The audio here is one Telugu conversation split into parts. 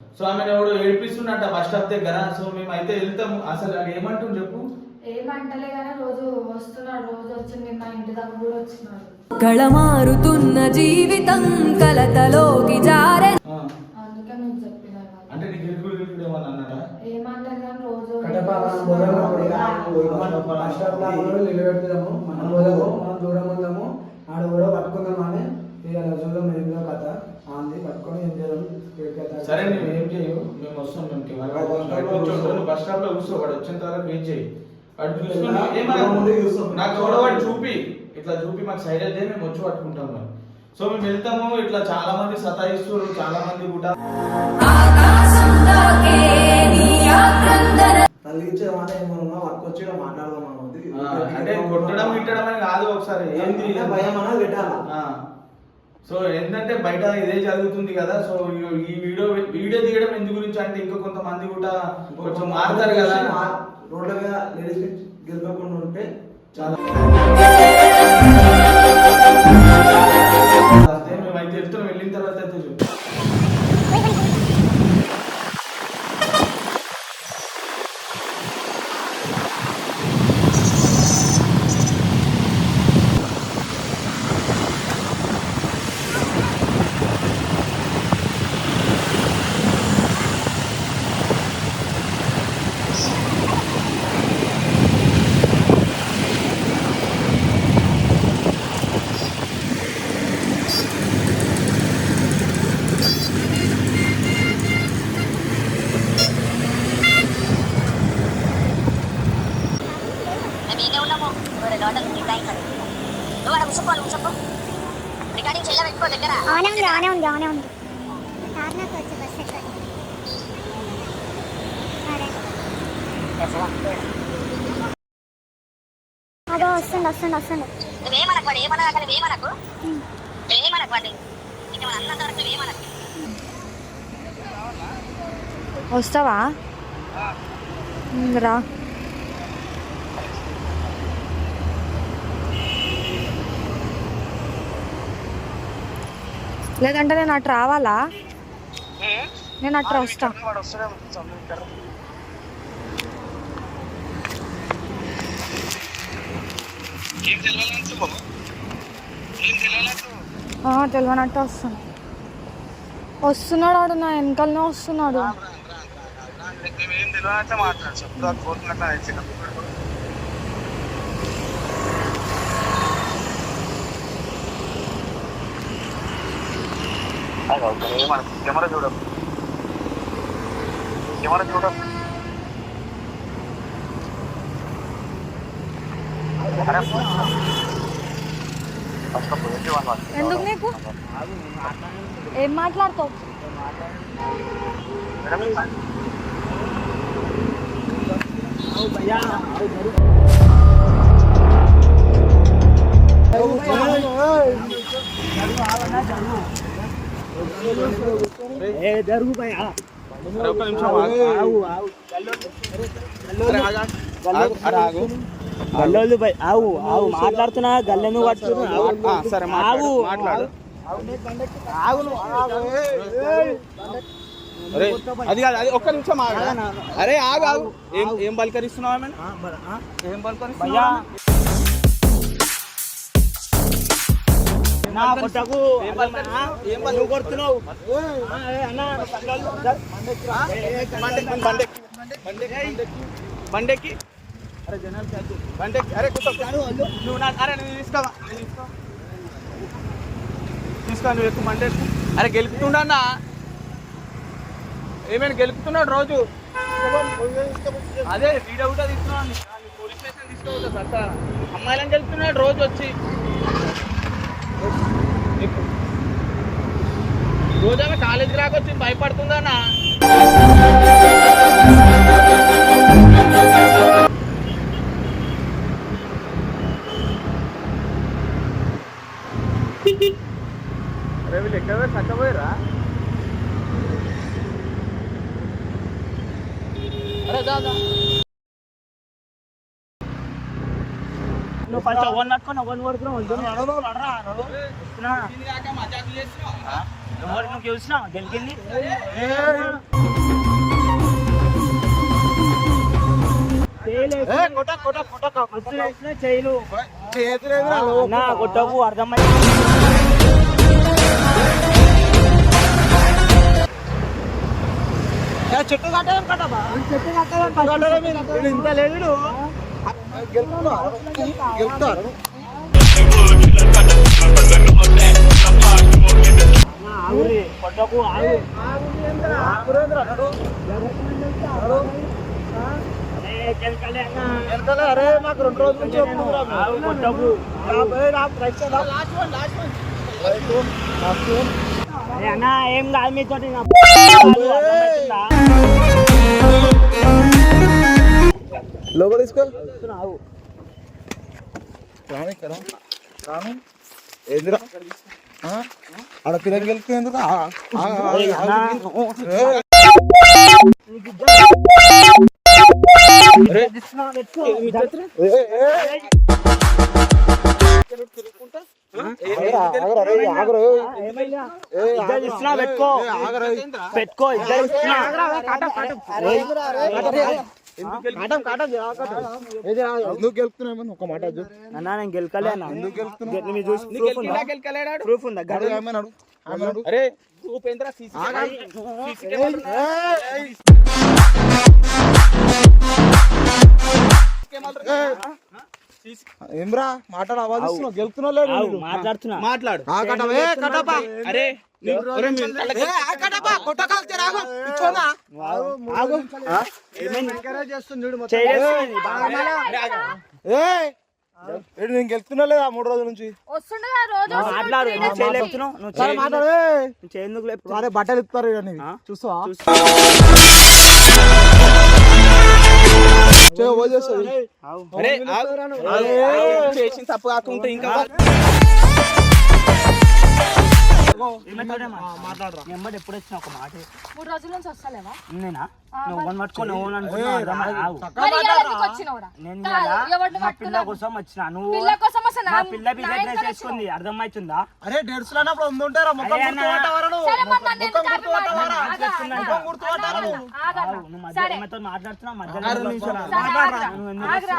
సో ఆమె ఎవడు ఏడిపిస్తున్నట్ట బస్ స్టాప్ దగ్గర. సో మేము అయితే వెళ్తాము. అసలు అది ఏమంటుంది చెప్పు? ఏమంటలే కానీ రోజు వస్తున్నాడు రోజు వచ్చి నిన్న ఇంటి దగ్గర కూడా వచ్చినాడు కళమారుతున్న జీవితం కలతలోకి జారె ఆ, అందుకే నువ్వు చెప్పినా అంటే నీకు ఏమన్నా అన్నాడా? కానీ రోజు నిలబెడతాము మనం పోదాము మనం దూరం ఉందాము ఆడ కూడా పట్టుకుందాం అని ఇక చూద్దాం ఏందో కథ ఆంది పట్టుకొని ఏం చేద్దాం ఏ కథ. సరే నువ్వు ఏం చేయవు మేము వస్తాం మేము కెమెరా కూర్చోండి బస్ స్టాప్లో కూర్చో వాడు వచ్చేంత వరకు వెయిట్ చేయి. వాడు చూసుకొని ఏమన్నా-. నాకు ఎవడో వాడు చూపి. ఇట్లా చూపి మాకు సైడ్ అయితే మేము వచ్చి పట్టుకుంటాం మేము సో మేము వెళ్తాము ఇట్లా చాలా మంది సతాయిస్తారు చాలా మంది కూడా తల్లించే మాట ఏమన్నా పట్టుకొచ్చి ఈడ మాట్లాడదాం అంటే కొట్టడం తిట్టడం అని కాదు ఒకసారి. ఏంది ఏంది? భయం అన్నది పెట్టాలా. సో ఏంటంటే బయట ఇదే జరుగుతుంది కదా సో ఈ- ఈ వీడియో వీడియో తీయడం ఎందు గురించి అంటే ఇంకా కొంతమంది కూడా కొంచెం మారుతారు కదా. రోడ్ల మీద లేడీస్ గెలపకుండా ఉంటే చాలా అదే మేమైతే వెళ్తున్నాం వెళ్ళిన తర్వాత అయితే ఆనే ఉంది ఆనే ఉంది ఆనే ఉంది. తార్నాకు వచ్చి బస్ ఎక్కాలి సరే. అదో వస్తుంది వస్తుంది వస్తుంది. వాడు? ఇంకా మన అన్నంత వరకు వస్తావా? రా. లేదంటే నేను అటు రావాలా? నేను అటు వస్తా. తెలియనట్టు వస్తాను. వస్తున్నాడు వాడు నా వెనకాలనే వస్తున్నాడు ఏం తెలియనట్టే మాట్లాడు చెప్తా కోరుకున్నట్టు అయితే కెమెరా చూడం కెమెరా చూడం అరే ఫస్ట్ పోయింది వన్ ఎందుకు నీకు ఏం మాట్లాడతావు మేడం అరే ఒక్క నిమిషం ఆగు. అరే ఆగు, ఆగు. అరే ఆగు. గల్లోళ్ళు బై ఆవు ఆవు మాట్లాడుతున్నా గల్లెను పట్టుకున్నా ఆవు ఆ, సరే మాట్లాడు, ఆగు మాట్లాడు ఆగు నువ్వు, ఆగు, ఏయ్, ఏయ్. అరే అది కాదు అది ఒక్క నిమిషం ఆగు అరే ఆగు ఆగు ఏం ఏం బలకరిస్తున్నావు ఆమె ఏం భయ్యా బలకరిస్తున్నావు నా కొట్టకు నువ్వు కొడుతున్నావు. బండెక్కి. బండెక్కి. అరే నువ్వు నా అరే నువ్వు తీసుకోవా తీసుకో నువ్వు ఎక్కువ బండెక్కు. అరే గెలుపుతుండన్నా ఏమైనా గెలుపుతున్నాడు రోజు? అదే వీడియో కూడా తీసుకున్నాను. పోలీస్ స్టేషన్ తీసుకోవద్దు సత్తా. అమ్మాయిలను గెలుపుతున్నాడు రోజు వచ్చి. రోజు ఆమె కాలేజీకి రాకొచ్చి భయపడుతుందన్నా. అరే వీళ్ళు ఎక్కడ చట్టపోయారా అరే దాదా నువ్వు ఫస్ట్ ఎవరిని పట్టుకొని ఎవరిని కొడుతున్నావు వద్దు, నడవదు, నడరా, నడవదు. వస్తున్నా. మజాక్ చేస్తున్నావు ఎవరు నువ్వు గెలిచింది చేయలు నా కొట్టకు అర్థమైంది చెట్టు కట్టడం కట్టబా చెట్టు కట్టడం ఇంత లేదు ఆగురి కొట్టకు ఆగు అరే, గెలకలే అన్న. అరే మాకు రెండు రోజుల నుంచి ఆగు, కొట్టకు అరే అన్న ఏం కాదు మీతో లోపల తీసుకో రాను ఇక్కడ రాను ఏందిరా ఆ? ఆడ పిల్లలు గెలిపి ఎందుకు? ఆ, ఆ, ఆ, ఆ, ఏ, ఏ, ఏ. ఆగరా, ఆగరా, రే, ఆగరా, ఏ. ఏ, ఇద్దరు ఇస్తున్నా పెట్టుకో. పెట్టుకో ఇద్దరు ఎందుకు గెలుపుతున్నామని ఒక మాట. అన్నా నేను గెలకలే అన్న. ఎందుకు గెలుపుతున్నావు? ప్రూఫ్ ఉందా. అరే ఉపేంద్ర ఏమ్రా మాట్లాడు గెలుపుతున్నావు. మాట్లాడుతున్నా. మాట్లాడు. అరే నేను లేదా మూడు రోజుల నుంచి? వస్తుండగా రోజు మాట్లాడు బట్టలు ఇస్తారు? చూస్తావా. చేసిన తప్పు కాకుంటే ఇంకా మాట్లాడరా నెంబర్ ఎప్పుడు వచ్చిన ఒక మాట మూడు రోజుల నుంచి వస్తలేవా నేనా నువ్వు? నేను నా పిల్ల? కోసం వచ్చిన నువ్వు నా పిల్ల అర్థమవుతుందా అరే డేట్స్ అన్నప్పుడు ఉండుంటారా మొత్తం అరే అన్న. గుర్తుపట్టవారా నువ్వు? సరే, మరి నన్ను ఎందుకు మొత్తం ఆపి గుర్తుపట్టవారా? మాట్లాడు? ఆగు, చెప్తున్నా. ఆగు. గుర్తుపట్టాలి అన్న, నువ్వు. ఆగు, అన్న. ఆగు, నువ్వు మధ్య సరే. ఈమెతో మాట్లాడుతున్నావు ఆరు మధ్యలో నిమిషాలు. సరే, ఆగురా. నువ్వు ఎందుకు ఆగురా.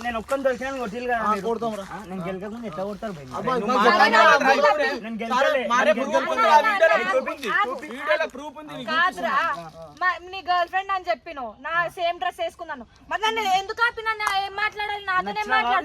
నేను ఒక్కని దొరికినా కదా మీరు. ఆ, నేను గెలకకుండా ఎట్లా కొడతారు. కాదురా నీ గర్ల్ ఫ్రెండ్ అని చెప్పిను నా సేమ్ డ్రెస్ వేసుకున్నాను మరి నన్ను ఎందుకు ఆపినా నా ఏం మాట్లాడాలి నాతోనే నచ్చినా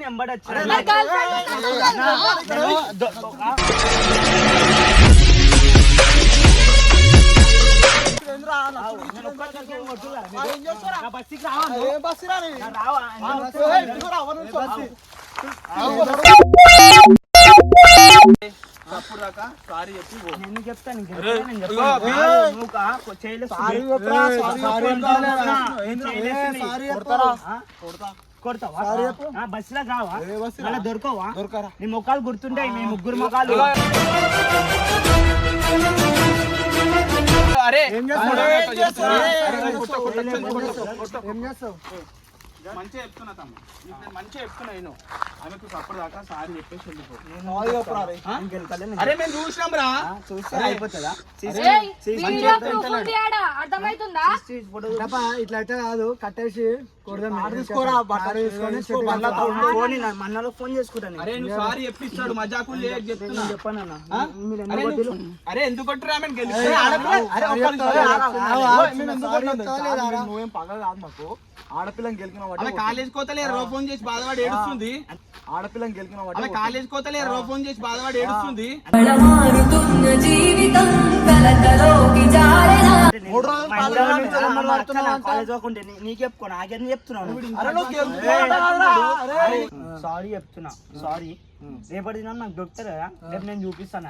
సారీ చెప్పి. నేను చెప్తాను. కొడతావా? బస్సులో? మళ్ళీ దొరకవా? దొరకరా. నీ ముఖాలు గుర్తుంటాయి మీ ముగ్గురు ముఖాలు. ఏం చేస్తావు? ఏం చేస్తావు? మంచిగా చెప్తున్నా తమ్ముడు. మంచిగా చెప్తున్నా నేను. ఆమెకు అప్పుడు దాకా సారీ చెప్పేసి వెళ్ళిపో. సారీ చెప్పురా రే. ఆ? నేను గెలకలే, నేను అరే మేము చూసినాం రా ఆ, చూస్తే. అయిపోతుందా? ఏయ్, వీడియో ప్రూఫ్ ఉంది ఆడ? అర్థమవుతుందా తప్ప ఇట్లా అయితే కాదు కట్టేసి ఫోన్ మన్నలో ఫోన్ చేసుకుంటాను అరే నువ్వు సారీ చెప్పిస్తాడు మజాకు లేక చెప్తున్నా? చెప్పానన్నా ఆ? మీరు అరే ఎందుకు కొట్టురా? నువ్వేం పగ కాదు మాకు. ఆడపిల్లని గెలికిన కాలేజ్ కోతలే రో ఫోన్ చేసి బాధపడి ఏడుస్తుంది. ఆడపిల్లని గెలికిన కాలేజ్ కోతలే రో ఫోన్ చేసి బాధపడి ఏడుస్తుంది. మూడు రోజులు కాలేజ్ పోకుంటే నీకు చెప్పుకో నాకేం చెప్తున్నాను. సారీ చెప్తున్నా సారీ. రేపటి దినం నాకు దొరుకుతారు కదా రేపు నేను చూపిస్తాను.